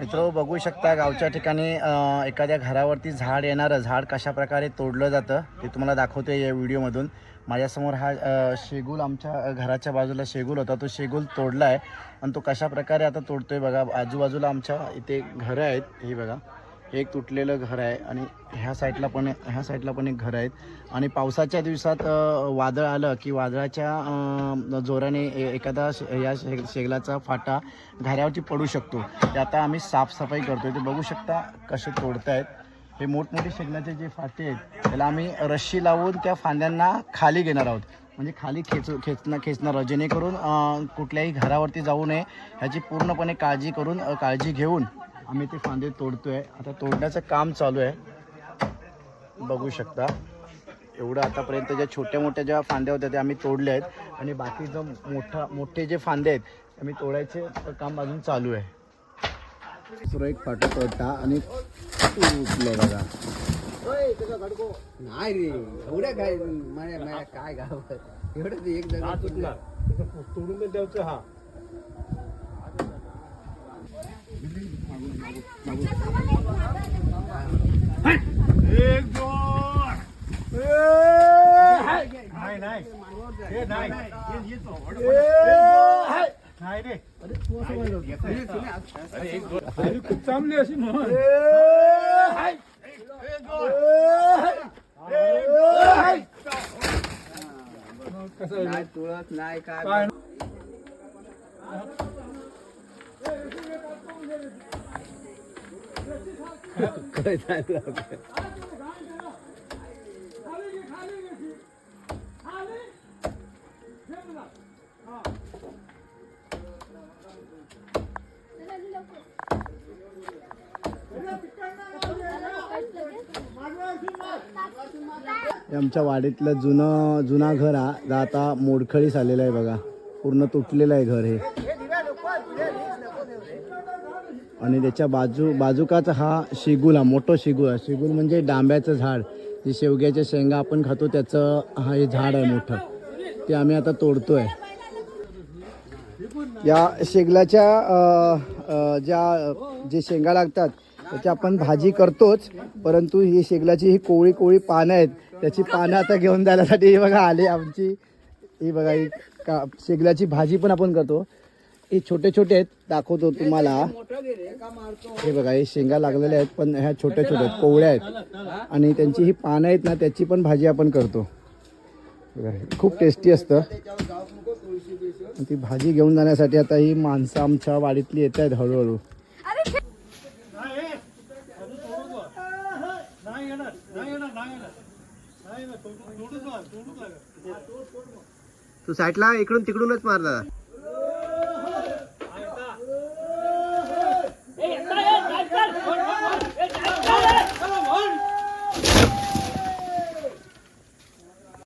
मित्र बघू शकता गावच्या ठिकाणी एखाद्या घरावरती झाड येणारं झाड कशा प्रकारे तोडलं जातं ते तुम्हाला दाखवते या व्हिडिओमधून. माझ्यासमोर हा शेगूल आमच्या घराच्या बाजूला शेगूल होता तो शेगूल तोडला आहे आणि तो कशा प्रकारे आता तोडतोय बघा आजूबाजूला आमच्या इथे घरं आहेत हे बघा. एक तुटलेलं घर आहे आणि ह्या साईडला पण ह्या साईडला पण एक घर आहेत. आणि पावसाच्या दिवसात वादळ आलं की वादळाच्या जोराने ए- एखादा शे- या शे शेगलाचा फाटा घरावरती पडू शकतो. ते आता आम्ही साफसफाई करतो ते बघू शकता कसे तोडतायत. हे मोठमोठे शेगलाचे जे फाटे आहेत त्याला आम्ही रश्शी लावून त्या फांद्यांना खाली घेणार आहोत. म्हणजे खाली खेचू खेचणं खेचणार आहोत. जेणेकरून कुठल्याही घरावरती जाऊ नये. ह्याची पूर्णपणे काळजी करून काळजी घेऊन आम्ही ते फांदे तोडतोय. आता तोडण्याचं काम चालू आहे. बघू शकता. एवढं आतापर्यंत ज्या छोट्या मोठ्या ज्या फांद्या होत्या त्या आम्ही तोडल्या आहेत. आणि बाकी जो मोठा मोठे जे फांदे आहेत आम्ही तोडायचे काम अजून चालू आहे. दुसरं एक फाटो तोडता आणि बघा. नाही रे एवढ्या काय काय गाव एवढं एक जण तुटला तोडून द्यायचं हा. एक दोन नाही नाही हे नाही नाही रे अरे खूप चांगली अशी म्हण कसं नाही तुळत नाही काय काय झालं आमच्या वाडीतलं जुनं जुना घर हा. जा आता मोडखळीस आलेलं आहे बघा. पूर्ण तुटलेलं आहे घर हे. आणि त्याच्या बाजू बाजूकाच हा शिगुल मोठं शिगुल आहे. शिगुल म्हणजे डांब्याचं झाड. जे शेवग्याच्या शेंगा आपण खातो त्याचं हा हे झाड आहे मोठं. ते आम्ही आता तोडतोय. या शेगलाच्या ज्या जे शेंगा लागतात त्याची आपण भाजी करतोच. परंतु ही शेगलाची ही कोळी कोळी पानं आहेत. त्याची पानं आता घेऊन जाण्यासाठी ही बघा आले आमची. ही बघा ही का शेगलाची भाजी पण आपण करतो. हे छोटे छोटे आहेत दाखवतो तुम्हाला. हे बघा हे शेंगा लागलेल्या आहेत पण ह्या छोट्या छोट्या आहेत कोवळ्या आहेत. आणि त्यांची ही पानं आहेत ना त्याची पण भाजी आपण करतो. बघा, खूप टेस्टी असतं. ती भाजी घेऊन जाण्यासाठी आता ही माणसं आमच्या वाडीतली येत आहेत हळूहळू. तू साईडला इकडून तिकडूनच मारला